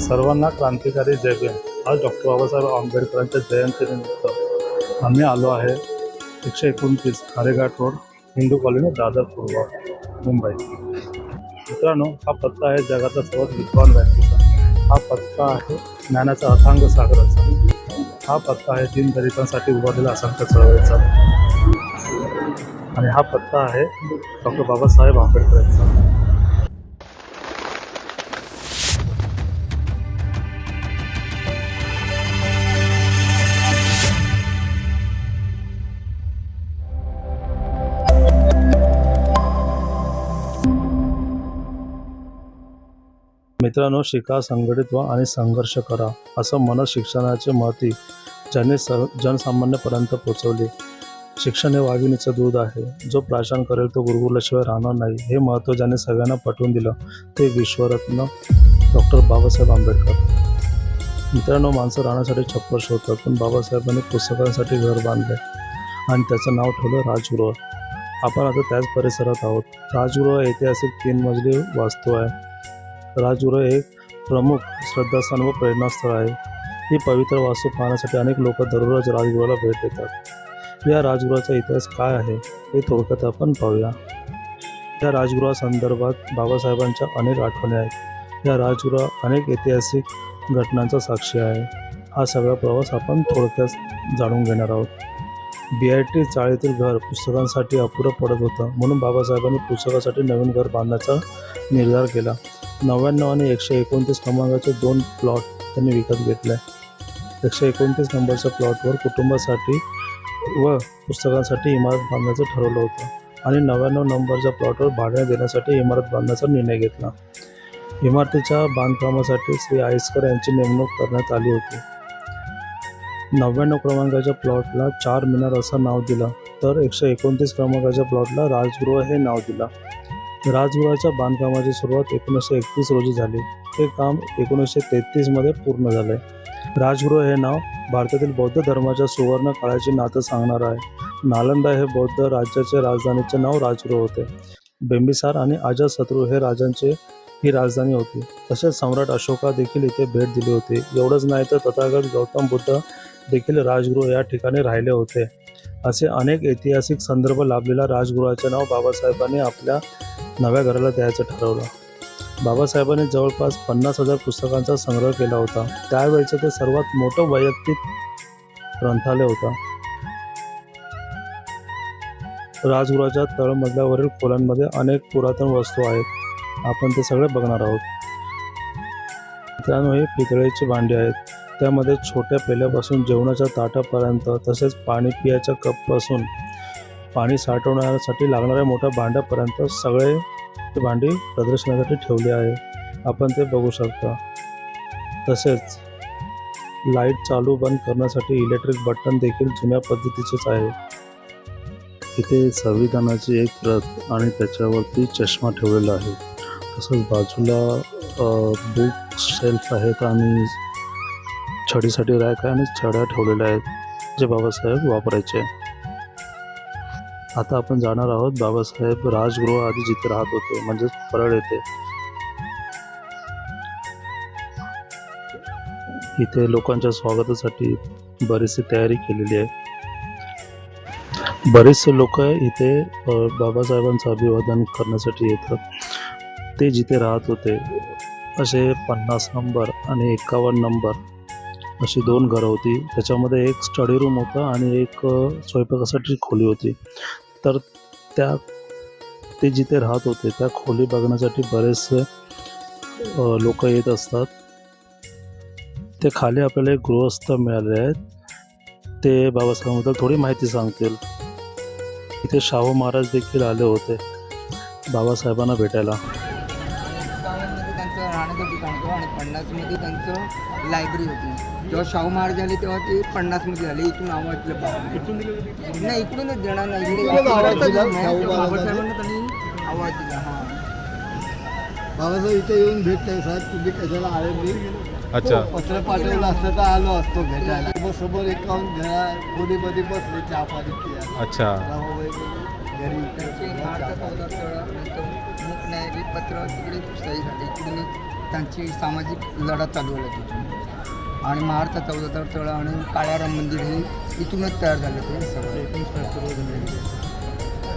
सर्वांना क्रांतिकारी जय आज डॉक्टर बाबासाहेब आंबेडकरांच्या जयंतीनिमित्त आम्ही आलो आहे एकशे एकोणतीस खारेघाट रोड हिंदू कॉलनी दादर पूर्व मुंबई. मित्रांनो हा पत्ता आहे जगाचा सर्वात विद्वान व्यक्तीचा. हा पत्ता आहे ज्ञानाचा अथांग सागराचा. हा पत्ता आहे दीनदलितांसाठी उभारलेला असंख्य चळवळीचा. आणि हा पत्ता आहे डॉक्टर बाबासाहेब आंबेडकरांचा. मित्रांनो शिका संघटित व्हा आणि संघर्ष करा असं मन शिक्षणाचे महती ज्याने स जनसामान्यपर्यंत पोचवले शिक्षण हे वाघिणीचं दूध आहे. जो प्राशन करेल तो गुरुकुलाशिवाय राहणार नाही. हे महत्त्व ज्याने सगळ्यांना पटवून दिलं ते विश्वरत्न डॉक्टर बाबासाहेब आंबेडकर. मित्रांनो माणसं राहण्यासाठी छप्पर शोधतात पण बाबासाहेबांनी पुस्तकांसाठी घर बांधले आणि त्याचं नाव ठेवलं राजगृह. आपण आता त्याच परिसरात आहोत. राजगृह ऐतिहासिक तीन मजली वास्तू आहे. राजगृह हे एक प्रमुख श्रद्धास्थान व प्रेरणास्थळ आहे. ही पवित्र वास्तू पाहण्यासाठी अनेक लोक दररोज राजगृहाला भेट देतात. या राजगृहाचा इतिहास काय आहे हे थोडक्यात आपण पाहूया. या राजगृहासंदर्भात बाबासाहेबांच्या अनेक आठवणी आहेत. या राजगृह अनेक ऐतिहासिक घटनांचा साक्षी आहे. हा सगळा प्रवास आपण थोडक्यात जाणून घेणार आहोत. बी आय टी चाळीतील घर पुस्तकांसाठी अपुरं पडत होतं म्हणून बाबासाहेबांनी पुस्तकासाठी नवीन घर बांधण्याचा निर्धार केला. नव्याण्णव आणि एकशे एकोणतीस क्रमांकाचे दोन प्लॉट त्यांनी विकत घेतले. एकशे एकोणतीस नंबरच्या प्लॉटवर कुटुंबासाठी व पुस्तकांसाठी इमारत बांधण्याचं ठरवलं होतं आणि नव्याण्णव नंबरच्या प्लॉटवर भाड्याने देण्यासाठी इमारत बांधण्याचा निर्णय घेतला. इमारतीच्या बांधकामासाठी श्री आयस्कर यांची नेमणूक करण्यात आली होती. नव्याण्णव क्रमांकाच्या प्लॉटला चार मिनार असं नाव दिलं तर एकशे एकोणतीस क्रमांकाच्या प्लॉटला राजगृह हे नाव दिलं. राजगृहाच्या बांधकामाची सुरुवात एकोणीसशे एकतीस रोजी झाली. हे काम एकोणीसशे तेहतीसमध्ये पूर्ण झाले राजगृह हे नाव भारतातील बौद्ध धर्माच्या सुवर्ण काळाची नातं सांगणार आहे. नालंदा हे बौद्ध राज्याचे राजधानीचे नाव राजगृह होते. बिंबिसार आणि अजातशत्रू हे राजांचे ही राजधानी होती. तसेच सम्राट अशोका देखील इथे भेट दिली होती. एवढंच नाही तर तथागत गौतम बुद्ध देखील राजगृह या ठिकाणी राहिले होते. असे अनेक ऐतिहासिक संदर्भ लाभलेल्या राजगृहाचे नाव बाबासाहेबांनी आपल्या नव्या घराला द्यायचं ठरवलं. बाबासाहेबांनी जवळपास पन्नास हजार पुस्तकांचा संग्रह केला होता. त्यावेळचं ते सर्वात मोठं वैयक्तिक ग्रंथालय होता. राजगृहाच्या तळमजल्यावरील खोल्यांमध्ये अनेक पुरातन वस्तू आहेत. आपण ते सगळे बघणार आहोत. मित्रांनो हे पितळेची भांडी आहेत. त्यामध्ये छोट्या पेल्यापासून जेवणाच्या ताटापर्यंत तसेच पाणी पियाच्या कपपासून पाणी साठवण्यासाठी लागणाऱ्या मोठ्या भांड्यापर्यंत सगळे ते भांडी प्रदर्शनासाठी ठेवली आहे. आपण ते बघू शकता. तसेच लाइट चालू बंद करण्यासाठी इलेक्ट्रिक बटन देखील जुन्या पद्धतीचेच आहे. इथे संविधानाची एक प्रत आणि त्याच्यावरती चष्मा ठेवलेला आहे. तसंच बाजूला बुक शेल्फ आहेत आणि छडीसाठी रॅक आहे आणि छड्या ठेवलेल्या आहेत जे बाबासाहेब वापरायचे. आता आपण जाणार आहोत बाबासाहेब राजगृह आधी जिथे राहत होते म्हणजेच परळ येथे. इथे लोकांच्या स्वागतासाठी बरीचशी तयारी केलेली आहे. बरेचसे लोक इथे बाबासाहेबांचं अभिवादन करण्यासाठी येतात. ते जिथे राहत होते असे पन्नास नंबर आणि एकावन्न नंबर अशी दोन घरं होती. त्याच्यामध्ये एक स्टडी रूम होता आणि एक स्वयंपाकासाठी खोली होती. तर त्या ते जिथे राहत होते त्या खोली बघण्यासाठी बरेचसे लोक येत असतात. ते खाली आपल्याला एक गृहस्थ मिळाले आहेत. ते बाबासाहेबांबद्दल थोडी माहिती सांगतील. इथे शाहू महाराज देखील आले होते बाबासाहेबांना भेटायला. त्यांचं राहण्याचं ठिकाण होतं आणि पन्नासमध्ये त्यांचं लायब्ररी होती. जेव्हा शाहू महाराज झाले तेव्हा ते पन्नासमध्ये झाले इथून आवाज दिलं इथून नाही? इकडूनच देणार नाही. नाही. बाबासाहेबांना त्यांनी आवाज दिला हां. बाबासाहेब इथे येऊन भेटताय साहेब तुम्ही कशाला आले मी? अच्छा. पत्र पाठवलं असतं तर आलो असतो भेटायला. मग समोर एकावन्न घरा खोलीमध्ये बसले चहा पाणी पिया. अच्छा. घरी मूक न्यायालय पत्र तिकडे सही झाली इकडूनच त्यांची सामाजिक लढा चालू झाला तिथून. आणि महाराष्ट्र चौदा तळ आणि काळ्या राम मंदिर हे इथूनच तयार झालं ते सगळं.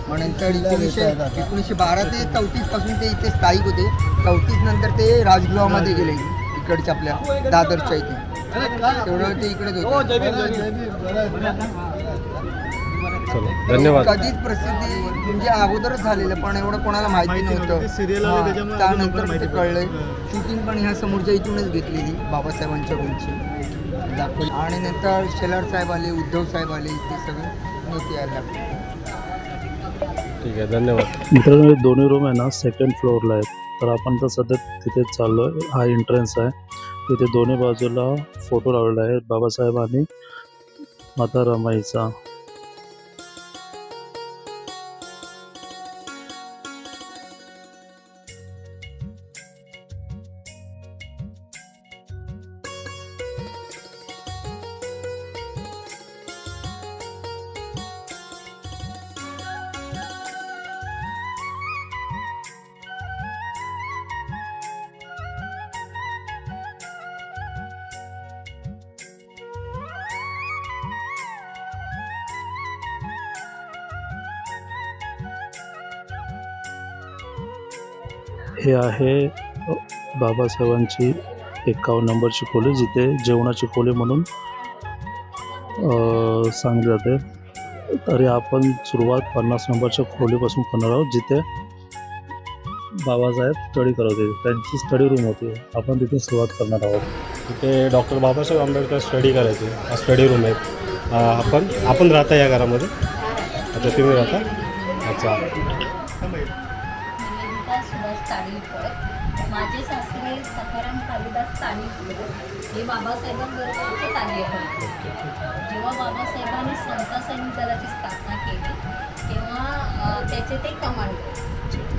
मग नंतर एकोणीसशे एकोणीसशे बारा ते चौतीसपासून ते इथे स्थायिक होते. चौतीस नंतर ते राजगृहामध्ये गेले. इकडच्या आपल्या दादरच्या इथे. तेवढं ते इकडेच होते. चलो धन्यवाद. कधीच प्रसिद्धी म्हणजे अगोदरच झालेलं पण एवढं कोणाला माहिती नव्हतं. हा, त्यानंतर ते कळलंय शूटिंग पण ह्या समोरच्या इथूनच घेतलेली बाबासाहेबांच्या रूमची दाखवली. आणि नंतर शेलार साहेब आले उद्धव साहेब आले ते सगळे नेते यायला लागले. ठीक आहे धन्यवाद. मित्रांनो हे दोन्ही रूम आहे ना सेकंड फ्लोअरला आहेत. तर आपण तर सध्या तिथेच चाललो आहे हा एंट्रन्स आहे. तिथे दोन्ही बाजूला फोटो लावलेला आहे बाबासाहेब आणि माता रमाईचा. हे आहे बाबासाहेबांची एकाव नंबरची खोली जिथे जेवणाची खोली म्हणून अ, सांगली जाते. तरी आपण सुरुवात पन्नास नंबरच्या खोलीपासून करणार आहोत जिथे बाबासाहेब स्टडी करत होते. त्यांची स्टडी रूम होती. आपण तिथे सुरुवात करणार आहोत. तिथे डॉक्टर बाबासाहेब आंबेडकर स्टडी करायचे. हा स्टडी रूम आहे. आपण आपण राहता या घरामध्ये. अच्छा तुम्ही राहता. अच्छा. सुभाष माझे सासरे सखाराम कालिदास ताडीलकर हे बाबासाहेबांबरोबरचे आहे जेव्हा बाबासाहेबांनी समता सैनिक दलाची स्थापना केली तेव्हा त्याचे ते कमांड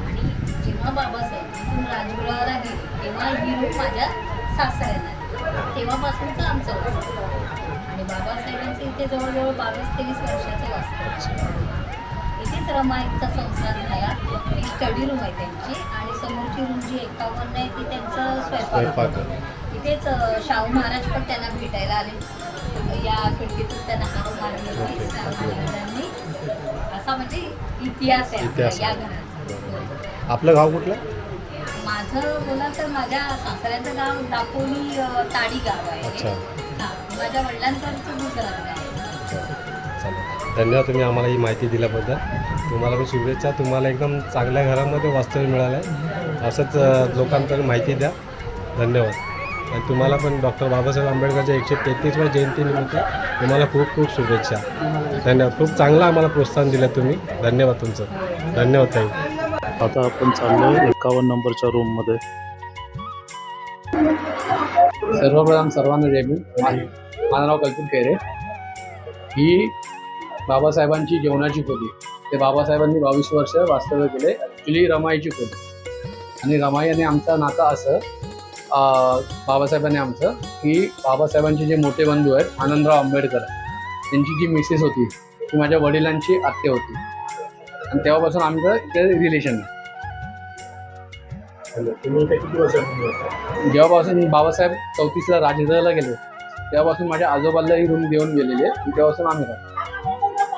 आणि जेव्हा बाबासाहेब इथून राजगृहाला गेले तेव्हा हिरू माझ्या सासऱ्यांना दिली. तेव्हापासूनचं आमचं आणि बाबासाहेबांचे इथे जवळजवळ बावीस तेवीस वर्षाचे वास्तव इथेच रमाईचा संसार झाला. ही स्टडी रूम आहे त्यांची आणि समोरची रूम जी एकावन्न आहे ती त्यांचं स्वयंपाक अ, शाहू महाराज पण त्यांना भेटायला आले. या खिडकीतून त्यांना हात मारले. होते शाहू महाराजांनी. असा म्हणजे इतिहास आहे इतिहास या आहे. घराचा. आपलं गाव कुठलं? माझं बोला तर माझ्या सासऱ्याचं गाव दापोली अ, ताडी गाव आहे. अच्छा. हा, माझ्या वडिलांचं गुजरात आहे. चालेल. धन्यवाद तुम्ही आम्हाला ही माहिती दिल्याबद्दल. तुम्हाला पण शुभेच्छा. तुम्हाला एकदम चांगल्या घरामध्ये वास्तव्य मिळालं आहे असंच अ, लोकांपर्यंत माहिती द्या. धन्यवाद. आणि तुम्हाला पण डॉक्टर बाबासाहेब आंबेडकरच्या एकशे तेहतीसव्या जयंतीनिमित्त तुम्हाला खूप खूप शुभेच्छा. धन्यवाद. खूप चांगलं आम्हाला प्रोत्साहन दिलं तुम्ही. धन्यवाद तुमचं. धन्यवाद ताई. आता आपण चाललो एकावन्न नंबरच्या रूममध्ये सर्वप्रथम सर्वांना जय माझं नाव कल्पित खैरे ही बाबासाहेबांची जेवणाची खोली. ते बाबासाहेबांनी बावीस वर्ष वास्तव्य केले. ॲक्च्युली रमाईची खोली. आणि रमाई आणि आमचं नातं असं बाबासाहेबांनी आमचं की बाबासाहेबांचे जे मोठे बंधू आहेत आनंदराव आंबेडकर त्यांची जी मिसेस होती ती माझ्या वडिलांची आत्या होती. आणि तेव्हापासून आमचं इथे रिलेशन आहे. जेव्हापासून बाबासाहेब चौतीसला राजगृहाला गेले तेव्हापासून माझ्या आजोबाला ही रूम देऊन गेलेली आहे. तेव्हापासून आम्ही राहतो.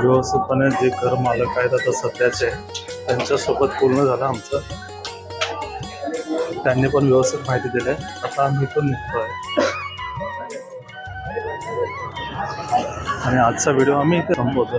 व्यवस्थितपणे जे घर मालक आहेत आता सध्याचे त्यांच्यासोबत पूर्ण झालं आमचं. त्यांनी पण व्यवस्थित माहिती दिली आहे. आता आम्ही इथून निघतोय. आणि आजचा व्हिडिओ आम्ही इथे संपवतो